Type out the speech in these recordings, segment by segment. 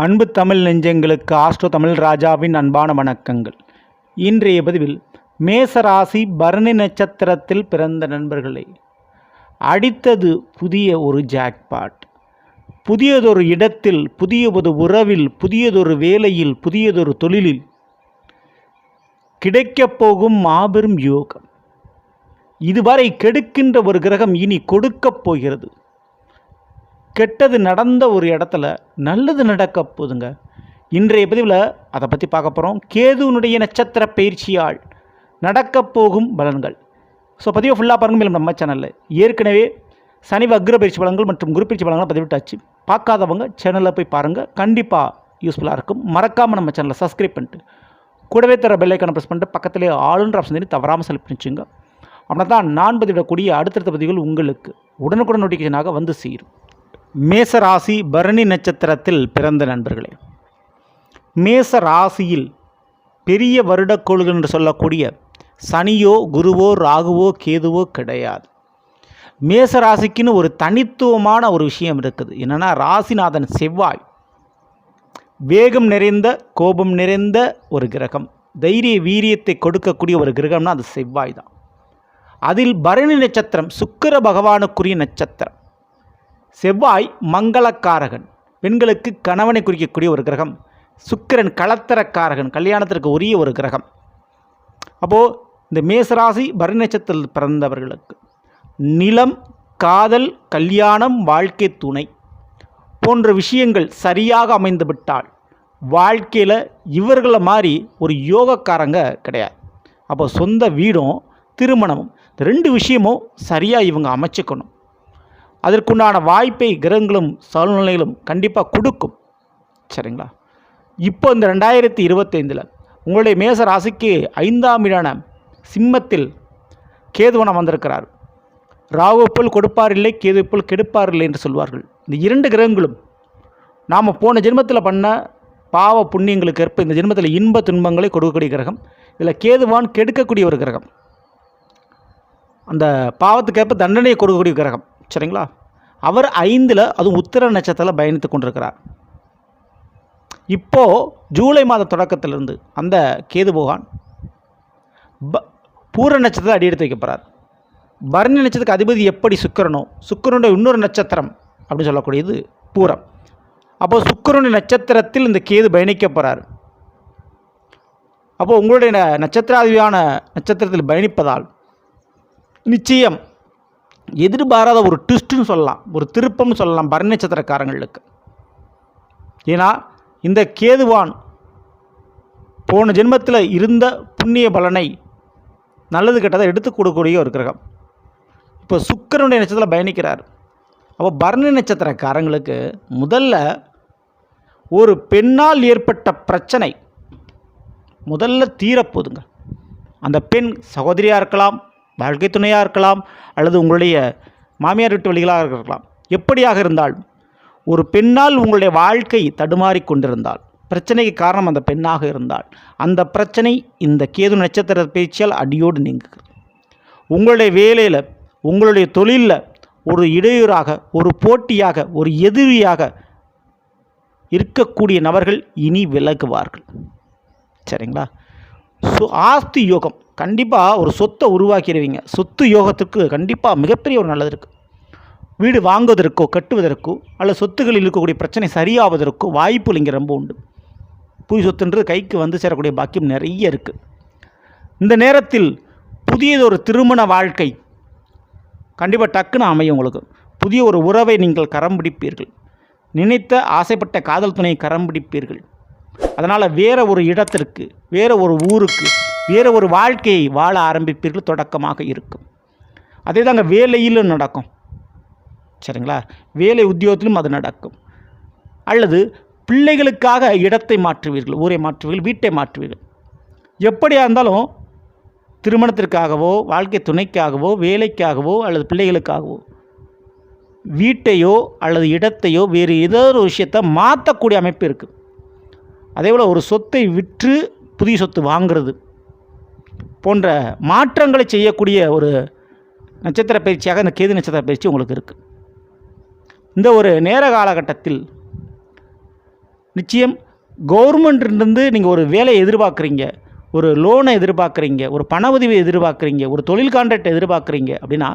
அன்பு தமிழ் நெஞ்சங்களுக்கு ஆஸ்ட்ரோ தமிழ் ராஜாவின் அன்பான வணக்கங்கள். இன்றைய பதிவில் மேசராசி பரணி நட்சத்திரத்தில் பிறந்த நண்பர்களே. அடித்தது புதிய ஒரு ஜாக்பாட் புதியதொரு இடத்தில் புதியதொரு உறவில் புதியதொரு வேலையில் புதியதொரு தொழிலில் கிடைக்கப் போகும் மாபெரும் யோகம். இதுவரை கெடுக்கின்ற ஒரு கிரகம் இனி கொடுக்கப் போகிறது. கெட்டது நடந்த ஒரு இடத்துல நல்லது நடக்க போதுங்க இன்றைய பதிவில் அதை பற்றி பார்க்க போகிறோம் கேதுவனுடைய நட்சத்திர பயிற்சியால் நடக்கப் போகும் பலன்கள். ஸோ பதிவை ஃபுல்லாக பாருங்க. மேலும் நம்ம சேனலில் ஏற்கனவே சனி வக்ர பயிற்சி பலன்கள் மற்றும் குரு பயிற்சி பலன்கள் பதிவிட்டாச்சு. பார்க்காதவங்க சேனலில் போய் பாருங்கள் கண்டிப்பாக யூஸ்ஃபுல்லாக இருக்கும். மறக்காமல் நம்ம சேனலை சப்ஸ்கிரைப் பண்ணிட்டு கூடவே தர பெல்லைக்கான ப்ரெஸ் பண்ணிட்டு பக்கத்திலே ஆளுன்ற ஆப்ஷன் தெரியும் தவறாமல் செலக்ட் பண்ணிச்சுங்க. அப்படின்னா தான் நான் பதிவிடக்கூடிய அடுத்தடுத்த பதிவுகள் உங்களுக்கு உடனுக்குடன் நோட்டிஃபிகேஷனாக வந்து சேரும். மேச ராசி பரணி நட்சத்திரத்தில் பிறந்த நண்பர்களே மேச ராசியில் பெரிய வருடக்கோள்கள் என்று சொல்லக்கூடிய சனியோ குருவோ ராகுவோ கேதுவோ கிடையாது. மேச ராசிக்குன்னு ஒரு தனித்துவமான ஒரு விஷயம் இருக்குது. என்னென்னா ராசிநாதன் செவ்வாய் வேகம் நிறைந்த கோபம் நிறைந்த ஒரு கிரகம். தைரிய வீரியத்தை கொடுக்கக்கூடிய ஒரு கிரகம்னா அது செவ்வாய் தான். அதில் பரணி நட்சத்திரம் சுக்கிர பகவானுக்குரிய நட்சத்திரம். செவ்வாய் மங்களக்காரகன். பெண்களுக்கு கணவனை குறிக்கக்கூடிய ஒரு கிரகம். சுக்கிரன் கலத்தரக்காரகன் கல்யாணத்திற்கு உரிய ஒரு கிரகம். அப்போது இந்த மேசராசி பரணி நட்சத்திரத்தில் பிறந்தவர்களுக்கு நிலம் காதல் கல்யாணம் வாழ்க்கை துணை போன்ற விஷயங்கள் சரியாக அமைந்துவிட்டால் வாழ்க்கையில் இவர்களை மாதிரி ஒரு யோகக்காரங்க கிடையாது. அப்போ சொந்த வீடும் திருமணமும் ரெண்டு விஷயமும் சரியாக இவங்க அமைச்சுக்கணும். அதற்குண்டான வாய்ப்பை கிரகங்களும் சூழ்நிலைகளும் கண்டிப்பாக கொடுக்கும். சரிங்களா? இப்போ இந்த ரெண்டாயிரத்தி இருபத்தைந்தில் உங்களுடைய மேச ராசிக்கு ஐந்தாம் இடான சிம்மத்தில் கேதுவனம் வந்திருக்கிறார். ராகுப்போல் கொடுப்பார் இல்லை கேது போல் கெடுப்பார் இல்லை என்று சொல்வார்கள். இந்த இரண்டு கிரகங்களும் நாம் போன ஜென்மத்தில் பண்ண பாவ புண்ணியங்களுக்கு ஏற்ப இந்த ஜென்மத்தில் இன்ப துன்பங்களை கொடுக்கக்கூடிய கிரகம். இதில் கேதுவான் கெடுக்கக்கூடிய ஒரு கிரகம். அந்த பாவத்துக்கேற்ப தண்டனையை கொடுக்கக்கூடிய கிரகம். சரிங்களா? அவர் ஐந்தில் அதுவும் உத்திர நட்சத்திரத்தில் பயணித்து கொண்டிருக்கிறார். இப்போது ஜூலை மாத தொடக்கத்திலிருந்து அந்த கேது பகவான் ப பூர நட்சத்திரத்தில் அடி எடுத்து வைக்கப்படுறார் போகிறார் பரணி நட்சத்திரத்துக்கு அதிபதி எப்படி சுக்கிரனோ சுக்கிரனுடைய இன்னொரு நட்சத்திரம் அப்படின்னு சொல்லக்கூடியது பூரம். அப்போது சுக்கரனுடைய நட்சத்திரத்தில் இந்த கேது பயணிக்க போகிறார் அப்போது உங்களுடைய ந- நட்சத்திரத்தில் பயணிப்பதால் நிச்சயம் எதிர்பாராத ஒரு ட்விஸ்ட்டுன்னு சொல்லலாம் ஒரு திருப்பம்னு சொல்லலாம் பரணி நட்சத்திரக்காரங்களுக்கு. ஏன்னா இந்த கேதுவான் போன ஜென்மத்தில் இருந்த புண்ணிய பலனை நல்லது கெட்டதை எடுத்து கொடுக்கக்கூடிய ஒரு கிரகம். இப்போ சுக்கிரனுடைய நட்சத்திரத்தில் பயணிக்கிறார். அப்போ பரணி நட்சத்திரக்காரங்களுக்கு முதல்ல ஒரு பெண்ணால் ஏற்பட்ட பிரச்சனை முதல்ல தீரப்போதுங்க அந்த பெண் சகோதரியாக இருக்கலாம் வாழ்க்கை துணையாக இருக்கலாம் அல்லது உங்களுடைய மாமியார் வீட்டு வழிகளாக இருக்கலாம். எப்படியாக இருந்தாலும் ஒரு பெண்ணால் உங்களுடைய வாழ்க்கை தடுமாறி கொண்டிருந்தால் பிரச்சனைக்கு காரணம் அந்த பெண்ணாக இருந்தால் அந்த பிரச்சனை இந்த கேது நட்சத்திர பேச்சியால் அடியோடு நீங்குகிறது. உங்களுடைய வேலையில் உங்களுடைய தொழிலில் ஒரு இடையூறாக ஒரு போட்டியாக ஒரு எதிரியாக இருக்கக்கூடிய நபர்கள் இனி விலகுவார்கள். சரிங்களா? ஸோ ஆஸ்தி யோகம் கண்டிப்பாக ஒரு சொத்தை உருவாக்கிடுவீங்க. சொத்து யோகத்துக்கு கண்டிப்பாக மிகப்பெரிய ஒரு நல்லது இருக்குது வீடு வாங்குவதற்கோ கட்டுவதற்கோ அல்லது சொத்துகளில் இருக்கக்கூடிய பிரச்சனை சரியாவதற்கோ வாய்ப்புகள் இங்கே ரொம்ப உண்டு. புது சொத்துன்றது கைக்கு வந்து சேரக்கூடிய பாக்கியம் நிறைய இருக்குது இந்த நேரத்தில் புதியதொரு திருமண வாழ்க்கை கண்டிப்பாக டக்குன்னு அமையும் உங்களுக்கு. புதிய ஒரு உறவை நீங்கள் கரம் பிடிப்பீர்கள். நினைத்த ஆசைப்பட்ட காதல் துணையை கரம் பிடிப்பீர்கள். அதனால் வேறு ஒரு இடத்திற்கு வேறு ஒரு ஊருக்கு வேறு ஒரு வாழ்க்கையை வாழ ஆரம்பிப்பீர்கள் தொடக்கமாக இருக்கும். அதே தாங்க வேலையிலும் நடக்கும். சரிங்களா? வேலை உத்தியோகத்திலும் அது நடக்கும். அல்லது பிள்ளைகளுக்காக இடத்தை மாற்றுவீர்கள் ஊரை மாற்றுவீர்கள் வீட்டை மாற்றுவீர்கள். எப்படியாக இருந்தாலும் திருமணத்திற்காகவோ வாழ்க்கை துணைக்காகவோ வேலைக்காகவோ அல்லது பிள்ளைகளுக்காகவோ வீட்டையோ அல்லது இடத்தையோ வேறு ஏதோ ஒரு விஷயத்தை மாற்றக்கூடிய அமைப்பு இருக்குது அதே போல் ஒரு சொத்தை விற்று புதிய சொத்து வாங்குறது போன்ற மாற்றங்களை செய்யக்கூடிய ஒரு நட்சத்திர பயிற்சியாக இந்த கேது நட்சத்திர பயிற்சி உங்களுக்கு இருக்குது இந்த ஒரு நேர காலகட்டத்தில் நிச்சயம் கவர்மெண்ட்லேருந்து நீங்கள் ஒரு வேலையை எதிர்பார்க்குறீங்க ஒரு லோனை எதிர்பார்க்குறீங்க ஒரு பண உதவி எதிர்பார்க்குறீங்க ஒரு தொழில் கான்ட்ராக்ட் எதிர்பார்க்குறீங்க அப்படின்னா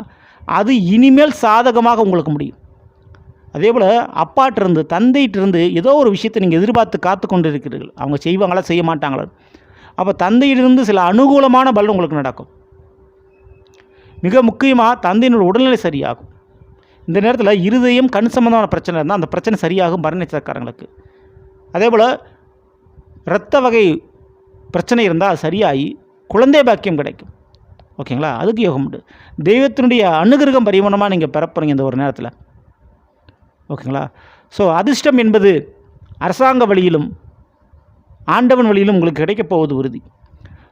அது இனிமேல் சாதகமாக உங்களுக்கு முடியும். அதே போல் அப்பாட்டிருந்து தந்தையிட்டிருந்து ஏதோ ஒரு விஷயத்தை நீங்கள் எதிர்பார்த்து காத்து கொண்டு இருக்கிறீர்கள் அவங்க செய்வாங்களா செய்ய மாட்டாங்களா? அப்போ தந்தையிலிருந்து சில அனுகூலமான பலன் உங்களுக்கு நடக்கும். மிக முக்கியமாக தந்தையினுடைய உடல்நிலை சரியாகும். இந்த நேரத்தில் இருதயம் கண் சம்பந்தமான பிரச்சனை இருந்தால் அந்த பிரச்சனை சரியாகும் பரணி அதே போல் இரத்த வகை பிரச்சனை இருந்தால் அது சரியாகி குழந்தை பாக்கியம் கிடைக்கும். ஓகேங்களா? அதுக்கு யோகம் உண்டு. தெய்வத்தினுடைய அனுகிரகம் பரிமாணமாக நீங்கள் பெறப்போறீங்க இந்த ஒரு நேரத்தில். ஓகேங்களா? ஸோ அதிர்ஷ்டம் என்பது அரசாங்க வழியிலும் ஆண்டவன் வழியிலும் உங்களுக்கு கிடைக்கப் போவது உறுதி.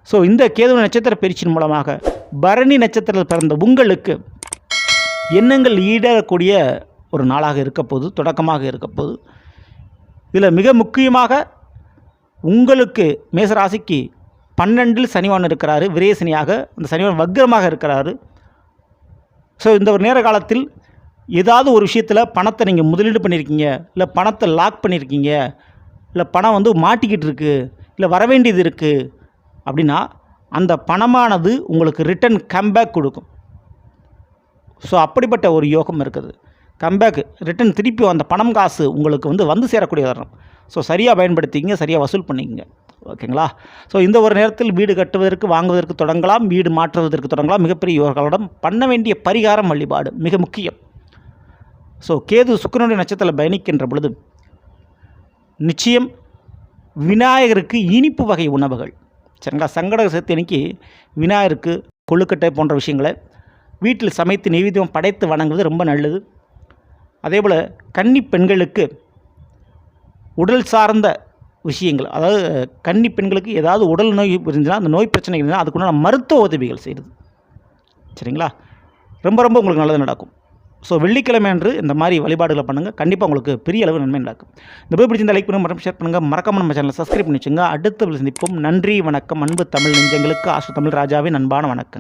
ஸோ இந்த கேது நட்சத்திர பயிற்சியின் மூலமாக பரணி நட்சத்திரத்தில் பிறந்த உங்களுக்கு எண்ணங்கள் ஈடக்கூடிய ஒரு நாளாக இருக்கப்போது தொடக்கமாக இருக்கப்போது இதில் மிக முக்கியமாக உங்களுக்கு மேசராசிக்கு பன்னெண்டில் சனிவான் இருக்கிறாரு விரேசனியாக அந்த சனிவான் வக்ரமாக இருக்கிறாரு. ஸோ இந்த ஒரு நேர காலத்தில் ஏதாவது ஒரு விஷயத்தில் பணத்தை நீங்கள் முதலீடு பண்ணியிருக்கீங்க இல்லை பணத்தை லாக் பண்ணியிருக்கீங்க இல்லை பணம் வந்து மாட்டிக்கிட்டு இருக்குது இல்லை வர வேண்டியது இருக்குது அப்படின்னா அந்த பணமானது உங்களுக்கு ரிட்டன் கம்பேக் கொடுக்கும். ஸோ அப்படிப்பட்ட ஒரு யோகம் இருக்குது. கம்பேக் ரிட்டன் திருப்பி அந்த பணம் காசு உங்களுக்கு வந்து வந்து சேரக்கூடிய தருணம். ஸோ சரியாக பயன்படுத்திங்க சரியாக வசூல் பண்ணிக்கங்க. ஓகேங்களா ஸோ இந்த ஒரு நேரத்தில் வீடு கட்டுவதற்கு வாங்குவதற்கு தொடங்கலாம் வீடு மாற்றுவதற்கு தொடங்கலாம். மிகப்பெரிய யோகங்களிடம் பண்ண வேண்டிய பரிகாரம் வழிபாடு மிக முக்கியம். ஸோ கேது சுக்கரனுடைய நட்சத்திரத்தில் பயணிக்கின்ற பொழுது நிச்சயம் விநாயகருக்கு இனிப்பு வகை உணவுகள். சரிங்களா? சங்கடக சதுர்த்தி அன்னைக்கு விநாயகருக்கு கொழுக்கட்டை போன்ற விஷயங்களை வீட்டில் சமைத்து நெய்வேத்தியம் படைத்து வணங்குவது ரொம்ப நல்லது. அதேபோல் கன்னி பெண்களுக்கு உடல் சார்ந்த விஷயங்கள் அதாவது கன்னி பெண்களுக்கு ஏதாவது உடல் நோய் இருந்துச்சுன்னா அந்த நோய் பிரச்சனை இருந்தால் அதுக்குண்டான மருத்துவ உதவிகள் செய்கிறது. சரிங்களா? ரொம்ப ரொம்ப உங்களுக்கு நல்லது நடக்கும். ஸோ வெள்ளிக்கிழமை அன்று இந்த மாதிரி வழிபாடுகளை பண்ணுங்கள் கண்டிப்பாக உங்களுக்கு பெரிய அளவு நன்மை நடக்கும் இந்த போய் பிடிச்சிருந்த லைக் பண்ணுங்கள் மற்றும் ஷேர் பண்ணுங்கள் மறக்காம நம்ம சேனலை சப்ஸ்கிரைப் பண்ணி வச்சுங்க. அடுத்த சந்திப்போம். நன்றி வணக்கம். அன்பு தமிழ் நெஞ்சங்களுக்கு ஆசு தமிழ் ராஜாவின் அன்பான வணக்கம்.